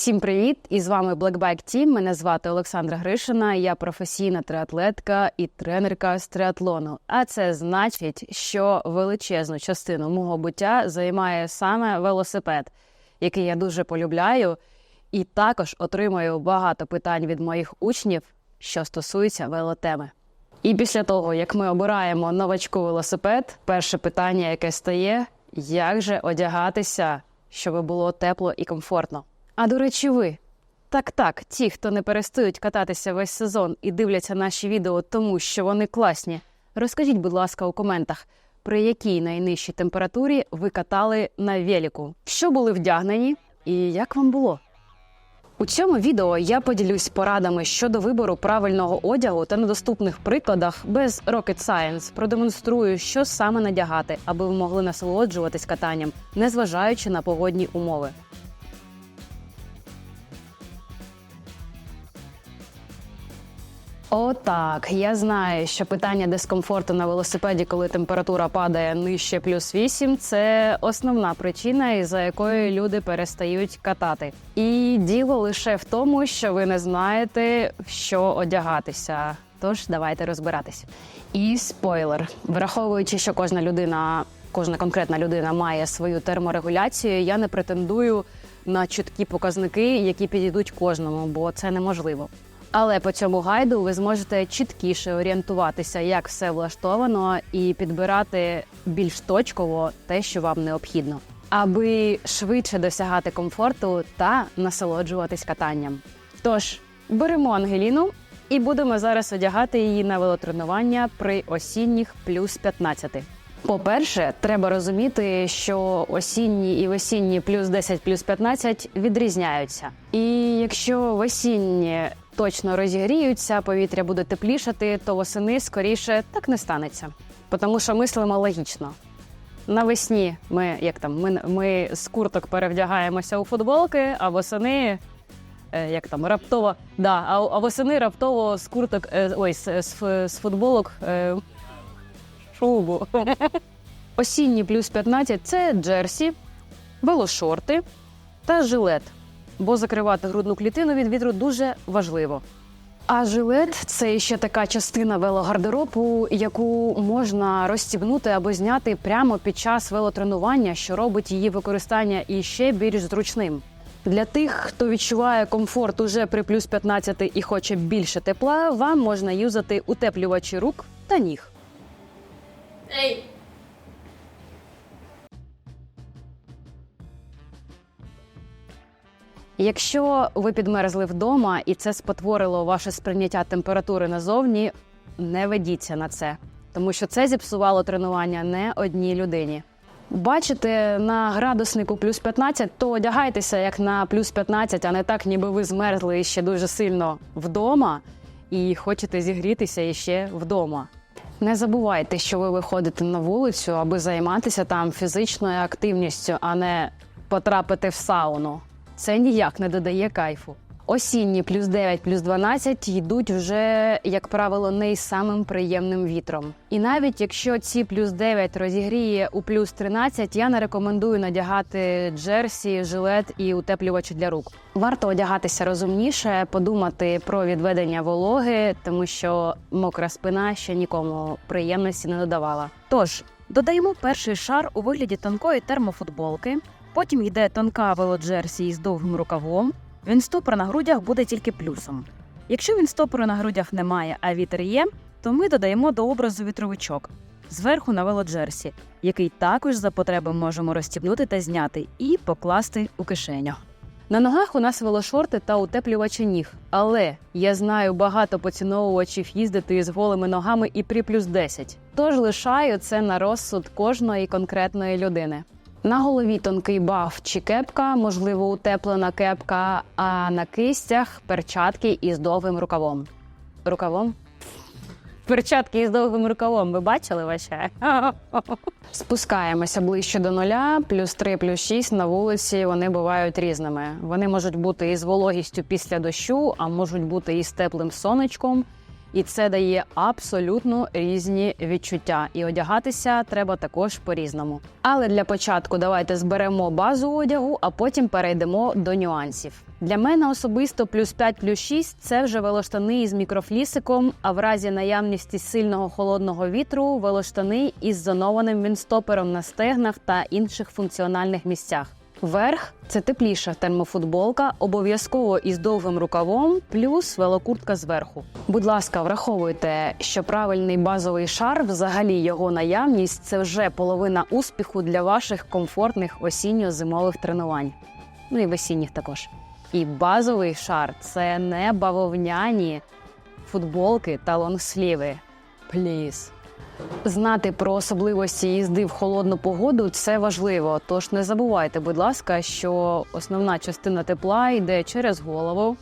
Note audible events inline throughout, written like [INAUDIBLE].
Всім привіт! І з вами Black Bike Team. Мене звати Олександра Гришина. Я професійна триатлетка і тренерка з триатлону. А це значить, що величезну частину мого буття займає саме велосипед, який я дуже полюбляю, і також отримую багато питань від моїх учнів, що стосуються велотеми. І після того, як ми обираємо новачку велосипед, перше питання, яке стає, як же одягатися, щоб було тепло і комфортно. А до речі, ви так, так, ті, хто не перестають кататися весь сезон і дивляться наші відео, тому що вони класні. Розкажіть, будь ласка, у коментах, при якій найнижчій температурі ви катали на велику, що були вдягнені і як вам було? У цьому відео я поділюсь порадами щодо вибору правильного одягу та на доступних прикладах без rocket science продемонструю, що саме надягати, аби ви могли насолоджуватись катанням, незважаючи на погодні умови. Отак, я знаю, що питання дискомфорту на велосипеді, коли температура падає нижче плюс 8, це основна причина, із-за якої люди перестають катати. І діло лише в тому, що ви не знаєте, що одягатися. Тож давайте розбиратись. І спойлер, враховуючи, що кожна людина, кожна конкретна людина має свою терморегуляцію, я не претендую на чіткі показники, які підійдуть кожному, бо це неможливо. Але по цьому гайду ви зможете чіткіше орієнтуватися, як все влаштовано, і підбирати більш точково те, що вам необхідно, аби швидше досягати комфорту та насолоджуватись катанням. Тож беремо Ангеліну і будемо зараз одягати її на велотренування при осінніх плюс 15. По-перше, треба розуміти, що осінні і осінні плюс 10 плюс 15 відрізняються. І якщо в осінні точно розігріються, повітря буде теплішати, то восени скоріше так не станеться. Тому що мислимо логічно. Навесні ми як там, ми, ми з курток перевдягаємося у футболки, а восени. е, Як там раптово, да, а, а восени раптово з курток, е, ой, з, з, з футболок е, шубу. [LAUGHS] Осінні плюс 15 це джерсі, велошорти та жилет, бо закривати грудну клітину від вітру дуже важливо. А жилет це ще така частина велогардеробу, яку можна розстібнути або зняти прямо під час велотренування, що робить її використання іще більш зручним. Для тих, хто відчуває комфорт уже при плюс 15 і хоче більше тепла, вам можна юзати утеплювачі рук та ніг. Ей! Якщо ви підмерзли вдома і це спотворило ваше сприйняття температури назовні, не ведіться на це, тому що це зіпсувало тренування не одній людині. Бачите на градуснику плюс 15, то одягайтеся як на плюс 15, а не так, ніби ви змерзли ще дуже сильно вдома і хочете зігрітися іще вдома. Не забувайте, що ви виходите на вулицю, аби займатися там фізичною активністю, а не потрапити в сауну. Це ніяк не додає кайфу. Осінні плюс 9, плюс 12 йдуть вже, як правило, не із самим приємним вітром. І навіть якщо ці плюс 9 розігріє у плюс 13, я не рекомендую надягати джерсі, жилет і утеплювачі для рук. Варто одягатися розумніше, подумати про відведення вологи, тому що мокра спина ще нікому приємності не додавала. Тож, додаємо перший шар у вигляді тонкої термофутболки, потім йде тонка велоджерсі із довгим рукавом. Вінстопор на грудях буде тільки плюсом. Якщо вінстопору на грудях немає, а вітер є, то ми додаємо до образу вітровичок зверху на велоджерсі, який також за потреби можемо розстібнути та зняти і покласти у кишеню. На ногах у нас велошорти та утеплювачі ніг. Але я знаю багато поціновувачів їздити із голими ногами і при плюс 10. Тож лишаю це на розсуд кожної конкретної людини. На голові тонкий баф чи кепка, можливо, утеплена кепка, а на кистях перчатки із довгим рукавом. Рукавом? Перчатки із довгим рукавом. Ви бачили ваше? [LAUGHS] Спускаємося ближче до нуля, плюс 3, плюс 6 на вулиці вони бувають різними. Вони можуть бути із вологістю після дощу, а можуть бути із теплим сонечком. І це дає абсолютно різні відчуття. І одягатися треба також по-різному. Але для початку давайте зберемо базу одягу, а потім перейдемо до нюансів. Для мене особисто плюс 5, плюс 6 – це вже велоштани із мікрофлісиком, а в разі наявності сильного холодного вітру велоштани із зонованим вінстопером на стегнах та інших функціональних місцях. Верх це тепліша термофутболка, обов'язково із довгим рукавом, плюс велокуртка зверху. Будь ласка, враховуйте, що правильний базовий шар, взагалі його наявність, це вже половина успіху для ваших комфортних осінньо-зимових тренувань. Ну і весінніх також. І базовий шар це не бавовняні футболки та лонгсліви. Пліз. Знати про особливості їзди в холодну погоду це важливо. Тож не забувайте, будь ласка, що основна частина тепла йде через голову,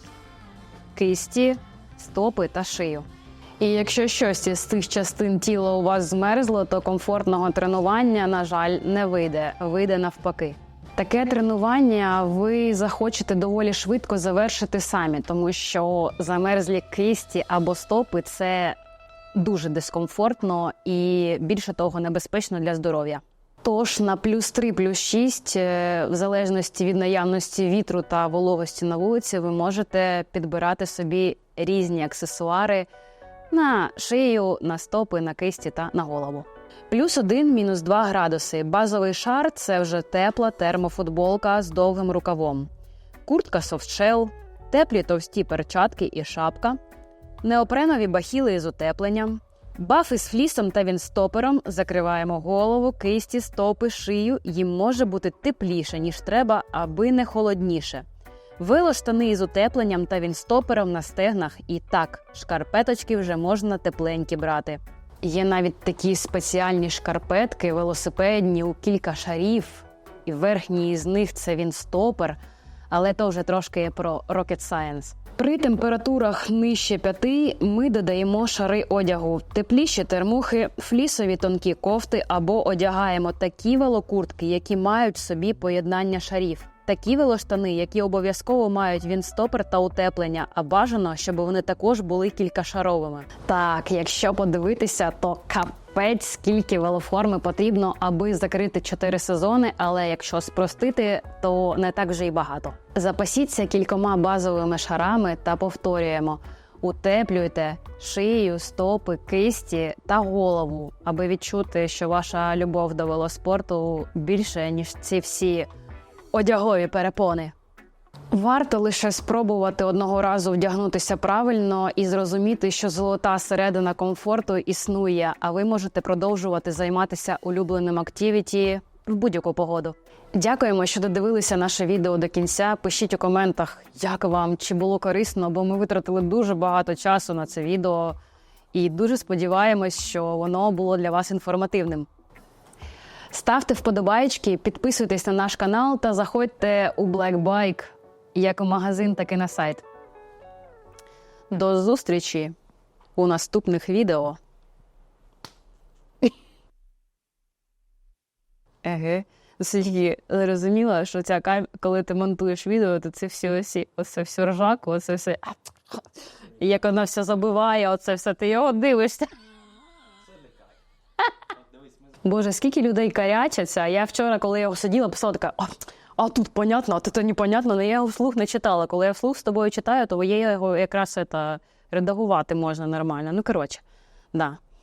кисті, стопи та шию. І якщо щось із цих частин тіла у вас змерзло, то комфортного тренування, на жаль, не вийде. Вийде навпаки. Таке тренування ви захочете доволі швидко завершити самі, тому що замерзлі кисті або стопи це дуже дискомфортно і більше того небезпечно для здоров'я. Тож на плюс 3, плюс 6, е, в залежності від наявності вітру та вологості на вулиці, ви можете підбирати собі різні аксесуари на шию, на стопи, на кисті та на голову. Плюс 1, мінус 2 градуси. Базовий шар це вже тепла термофутболка з довгим рукавом, куртка софтшел, теплі товсті перчатки і шапка, неопренові бахіли із утепленням, бафи з флісом та вінстопером закриваємо голову, кисті, стопи, шию. Їм може бути тепліше, ніж треба, аби не холодніше. Велоштани із утепленням та вінстопером на стегнах. І так, шкарпеточки вже можна тепленькі брати. Є навіть такі спеціальні шкарпетки, велосипедні у кілька шарів, і верхній із них це вінстопер, але то вже трошки про rocket science. При температурах нижче 5 ми додаємо шари одягу, тепліші термухи, флісові тонкі кофти або одягаємо такі велокуртки, які мають в собі поєднання шарів. Такі велоштани, які обов'язково мають вінстопер та утеплення, а бажано, щоб вони також були кількашаровими. Так, якщо подивитися, то капець скільки велоформи потрібно, аби закрити 4 сезони. Але якщо спростити, то не так вже й багато. Запасіться кількома базовими шарами та повторюємо. Утеплюйте шию, стопи, кисті та голову, аби відчути, що ваша любов до велоспорту більше ніж ці всі одягові перепони. Варто лише спробувати одного разу вдягнутися правильно і зрозуміти, що золота середина комфорту існує, а ви можете продовжувати займатися улюбленим активіті в будь-яку погоду. Дякуємо, що додивилися наше відео до кінця. Пишіть у коментах, як вам чи було корисно, бо ми витратили дуже багато часу на це відео і дуже сподіваємось, що воно було для вас інформативним. Ставте вподобайки, підписуйтесь на наш канал та заходьте у Black Bike як у магазин, так і на сайт. До зустрічі у наступних відео. [LAUGHS] Еге. Сергій зрозуміла, що ця кам... коли ти монтуєш відео, то це всі осі, оце все ржаку, оце все. Як вона все забиває, оце все ти його дивишся. Боже, скільки людей карячаться. Я вчора, коли я сиділа, писала така. А, а тут понятно, а тут непонятно, але я його вслух не читала. Коли я вслух з тобою читаю, то я його якраз це редагувати можна нормально. Ну, коротше, да.